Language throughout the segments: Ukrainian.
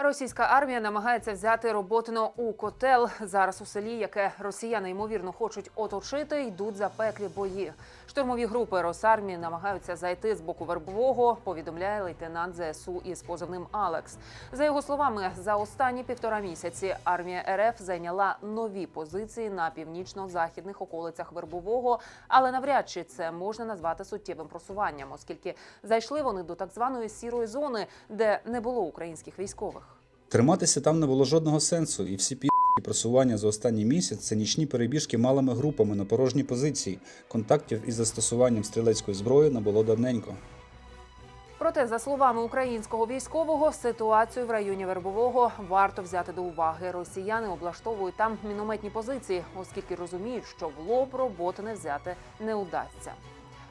Російська армія намагається взяти Роботино у котел. Зараз у селі, яке росіяни ймовірно хочуть оточити, йдуть запеклі бої. Штурмові групи Росармії намагаються зайти з боку вербового. Повідомляє лейтенант ЗСУ із позивним Алекс. За його словами, за останні півтора місяці армія РФ зайняла нові позиції на північно-західних околицях вербового, але навряд чи це можна назвати суттєвим просуванням, оскільки зайшли вони до так званої сірої зони, де не було українських військових. Триматися там не було жодного сенсу, і всі пі просування за останній місяць це нічні перебіжки малими групами на порожні позиції. Контактів із застосуванням стрілецької зброї не було давненько. Проте, за словами українського військового, ситуацію в районі Вербового варто взяти до уваги. Росіяни облаштовують там мінометні позиції, оскільки розуміють, що в лоб роботи не взяти не удасться.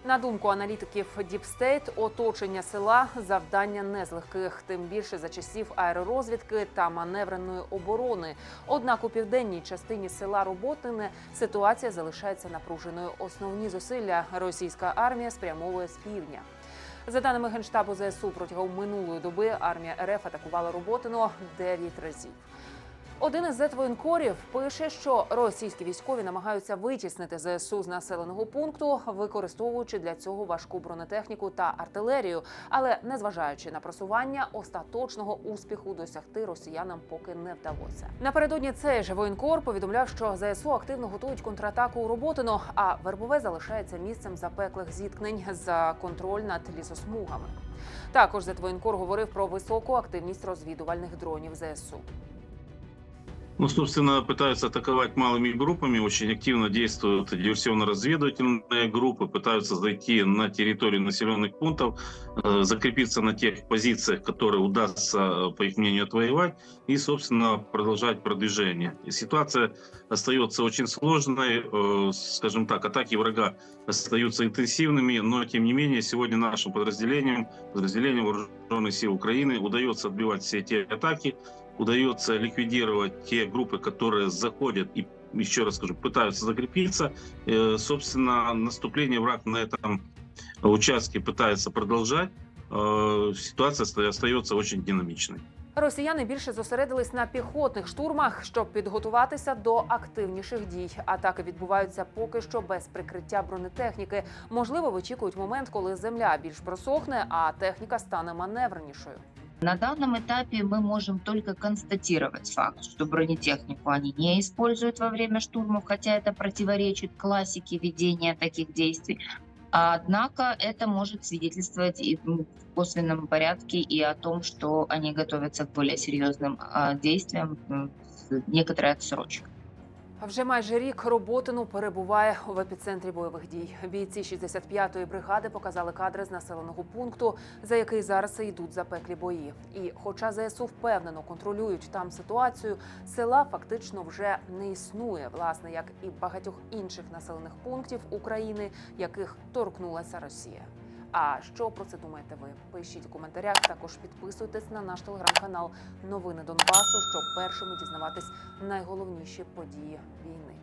На думку аналітиків Діпстейт, оточення села завдання не з легких, тим більше за часів аеророзвідки та маневреної оборони. Однак у південній частині села Роботине ситуація залишається напруженою. Основні зусилля російська армія спрямовує з півдня. За даними генштабу ЗСУ, протягом минулої доби армія РФ атакувала Роботино 9 разів. Один із зетвоєнкорів пише, що російські військові намагаються витіснити ЗСУ з населеного пункту, використовуючи для цього важку бронетехніку та артилерію. Але незважаючи на просування, остаточного успіху досягти росіянам поки не вдалося. Напередодні цей же воєнкор повідомляв, що ЗСУ активно готують контратаку у Роботино, а Вербове залишається місцем запеклих зіткнень за контроль над лісосмугами. Також Зетвоєнкор говорив про високу активність розвідувальних дронів ЗСУ. Ну, собственно, пытаются атаковать малыми группами, очень активно действуют диверсионно-разведывательные группы, пытаются зайти на территорию населенных пунктов, э, закрепиться на тех позициях, которые удастся, э, по их мнению, отвоевать, и, собственно, продолжать продвижение. Ситуация остается очень сложной, э, скажем так, атаки врага остаются интенсивными, но, тем не менее, сегодня нашим подразделениям, подразделениям вооруженных сил Украины удается отбивать все эти атаки, удается ликвидировать те группы, которые заходят и, еще раз скажу, пытаются закрепиться. Э, Собственно, наступление враг на этом участке пытается продолжать. Э, Ситуация оста- остается очень динамичной. Росіяни більше зосередились на піхотних штурмах, щоб підготуватися до активніших дій. Атаки відбуваються поки що без прикриття бронетехніки. Можливо, вичікують момент, коли земля більш просохне, а техніка стане маневренішою. На данном этапе мы можем только констатировать факт, что бронетехнику они не используют во время штурмов, хотя это противоречит классике ведения таких действий. Однако это может свидетельствовать и в косвенном порядке и о том, что они готовятся к более серьезным действиям м, с некоторой отсрочкой. А Вже майже рік Роботину перебуває в епіцентрі бойових дій. Бійці 65-ї бригади показали кадри з населеного пункту, за який зараз йдуть запеклі бої. І, хоча ЗСУ впевнено контролюють там ситуацію, села фактично вже не існує, власне, як і багатьох інших населених пунктів України, яких торкнулася Росія. А що про це думаєте ви? Пишіть у коментарях. Також підписуйтесь на наш телеграм-канал Новини Донбасу, щоб першими дізнаватись найголовніші події війни.